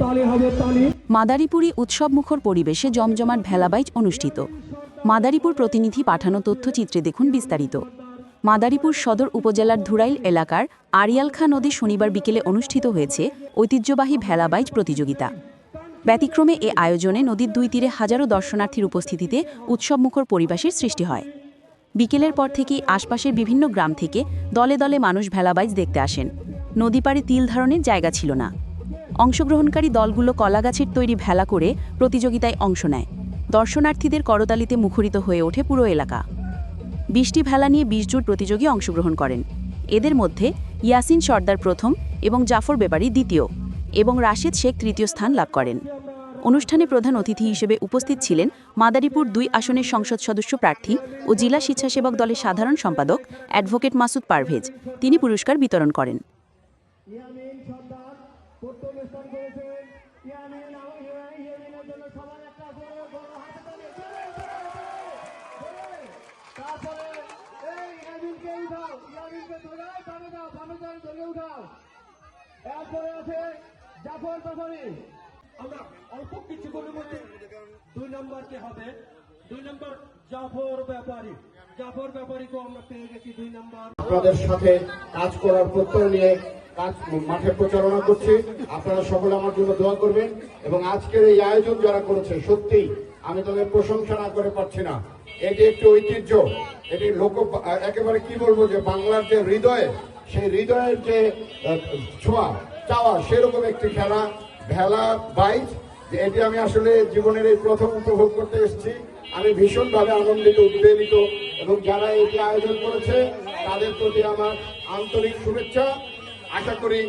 তালি উৎসবমুখর পরিবেশে জমজমাট ভেলাবাইজ অনুষ্ঠিত। মাদারীপুর প্রতিনিধি পাঠানো তথ্যচিত্রে দেখুন বিস্তারিত। মাদারীপুর সদর উপজেলার ধুরাইল এলাকার আরিয়ালখা নদী শনিবার বিকেলে অনুষ্ঠিত হয়েছে ঐতিহ্যবাহী ভেলাবাইজ প্রতিযোগিতা। ব্যতিক্রমে এ আয়োজনে নদীর দুই তীরে হাজারো দর্শনার্থীর উপস্থিতিতে উৎসবমুখর পরিবেশের সৃষ্টি হয়। বিকেলের পর থেকেই আশপাশের বিভিন্ন গ্রাম থেকে দলে দলে মানুষ ভেলাবাইজ দেখতে আসেন। নদী পাড়ে তিল ধারণের জায়গা ছিল না। অংশগ্রহণকারী দলগুলো কলাগাছের তৈরি ভেলা করে প্রতিযোগিতায় অংশ নেয়। দর্শনার্থীদের করতালিতে মুখরিত হয়ে ওঠে পুরো এলাকা। বিশটি ভেলা নিয়ে বিশ জোট প্রতিযোগী অংশগ্রহণ করেন। এদের মধ্যে ইয়াসিন সর্দার প্রথম এবং জাফর বেপারি দ্বিতীয় এবং রাশেদ শেখ তৃতীয় স্থান লাভ করেন। অনুষ্ঠানে প্রধান অতিথি হিসেবে উপস্থিত ছিলেন মাদারীপুর দুই আসনের সংসদ সদস্য প্রার্থী ও জেলা স্বেচ্ছাসেবক দলের সাধারণ সম্পাদক অ্যাডভোকেট মাসুদ পারভেজ। তিনি পুরস্কার বিতরণ করেন ইয়ামিন সর্দার প্রথম স্থান করেছেন। ইয়ামিন ইয়ামিনের জন্য সবাই একটা বড় হাতে। তারপরে এই ইয়ামিনকে উঠাও ইয়ামিনকে ধরে বামে দাও বামে দাও ধরে উঠাও। এরপরে আছে জাফর ব্যাপারী আমরা অল্প কিছুক্ষণের মধ্যে দুই নম্বরকে হবে? দুই নম্বর জাফর ব্যাপারী। জাফর ব্যাপারীকেও আমরা পেয়ে গেছি দুই নম্বর। আপনাদের সাথে কাজ করার প্রত্যয় নিয়ে মাঠে প্রচারণা করছি। আপনারা সকলে আমার জন্য দোয়া করবেন এবং আজকের এই আয়োজন যারা করেছে সত্যিই আমি তাদের প্রশংসা না করে পারছি না। এটি একটি ঐতিহ্য, এটি লোক, একেবারে কি বলব যে বাংলার যে হৃদয়ে, সেই হৃদয়ের যে ছোঁয়া, চাওয়া, সেরকম একটি খেলা, ভেলা বাইচ যে এটি আমি আসলে জীবনের এই প্রথম উপভোগ করতে এসেছি। আমি ভীষণভাবে আনন্দিত, উদ্বেলিত এবং যারা এটি আয়োজন করেছে, তাদের প্রতি আমার আন্তরিক শুভেচ্ছা। আশা করি